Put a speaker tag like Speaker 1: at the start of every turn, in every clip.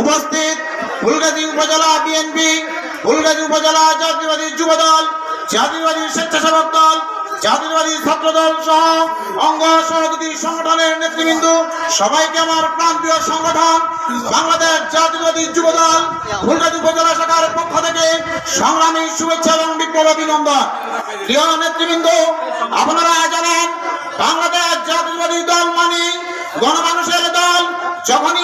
Speaker 1: উপস্থিত ফুলগাজী উপজেলা বিএনপি ফুলগাজী উপজেলা জাতীয়বাদী যুবদল, জাতীয়বাদী স্বেচ্ছাসেবক দল, জাতীয়বাদী ছাত্র দল সহ অঙ্গ সহযোগী সংগঠনের নেতৃবৃন্দ, সবাইকে আমার প্রান্তীয় সংগঠন, বাংলাদেশ জাতীয়বাদী যুবদল, ফুলগাজী উপজেলা শাখার পক্ষ থেকে সংগ্রামী শুভেচ্ছা এবং বিপ্লব অভিনন্দন। প্রিয় নেতৃবৃন্দ, আপনারা জানেন, বাংলাদেশ জাতীয়বাদী দল মানে গণমানুষের দল, যখনই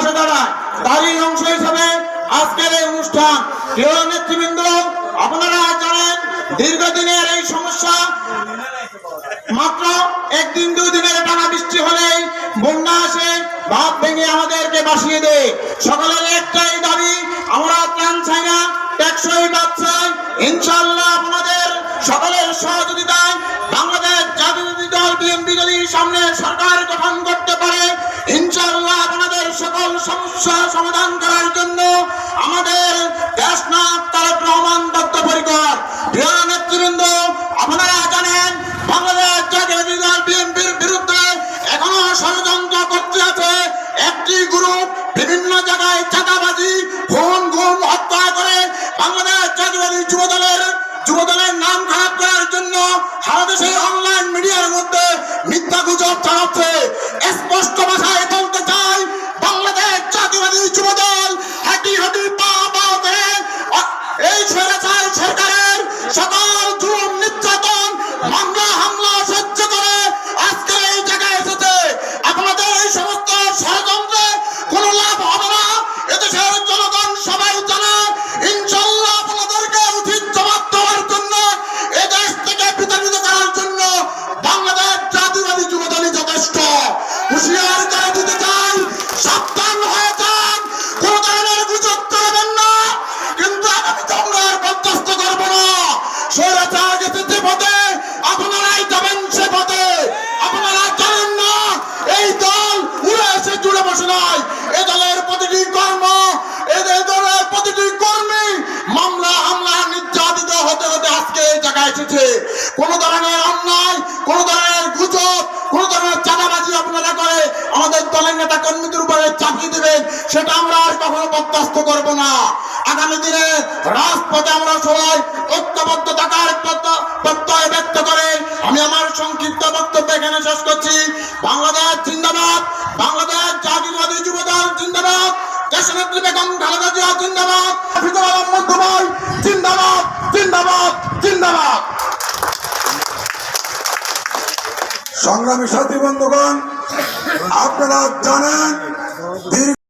Speaker 1: পাশে দাঁড়ায়। তারই অংশ হিসাবে আজকের এই অনুষ্ঠান। প্রিয় নেতৃবৃন্দ, আপনারা জানেন, দীর্ঘদিনের এই সমস্যা, মাত্র একদিন দুই দিনের টানা বৃষ্টি হলেই বন্যা আসে ভাত ভেঙে আমাদেরকে বাসিয়ে দেয়। সকলের একটাই দাবি, আমরা ত্রাণ চাই না, টেকসই বাদ চাই। ইনশাল্লাহ আপনাদের সকলের সহযোগিতায় বাংলাদেশ জাতীয় দল বিএনপি যদি সামনে সরকার গঠন করতে সমস্যা সমাধান করার জন্য আমাদের দেশনাথ তারেক রহমান বদ্ধপরিকর প্রিয় নেতৃবৃন্দ, আপনারা জানেন বাংলাদেশ জাতীয় বিএনপির বিরুদ্ধে এখনও ষড়যন্ত্র করতে আছে একটি গ্রুপ বিভিন্ন জায়গায় চাঁদাবাজি, খুন, গুম, হত্যা করে বাংলাদেশ যুব দলের দলের নাম খারাপ করার জন্য সাবধান হয়ে সে পথে। আপনারা জানেন না, এই দল উড়ে এসে জুড়ে বসে নয় এ দলের প্রতিটি হতে হতে আজকে কোন ধরনের অন্যায় কোন ধরনের গুজব কোন ধরনের চাঁদাবাজি আপনারা করে আমাদের দলের নেতা কর্মীদের উপরে চাপিয়ে দেবেন সেটা আমরা আর কখনো বরদাস্ত করব না। আগামী দিনে রাজপথে আমরা সবাই ঐক্যবদ্ধ থাকার প্রত্য- প্রত্যয় ব্যক্ত করে আমি আমার সংক্ষিপ্ত বক্তব্য এখানে শেষ করছি। বাংলাদেশ জিন্দাবাদ। বাংলাদেশ জাতীয়বাদী যুবদল জিন্দাবাদ। দেশনেত্রী বেগম খালেদা জিয়া জিন্দাবাদ। হাফিজুল আলম ভাই, জিন্দাবাদ জিন্দাবাদ জিন্দাবাদ।
Speaker 2: সংগ্রামী সাথী বন্ধুগণ, আপনারা জানেন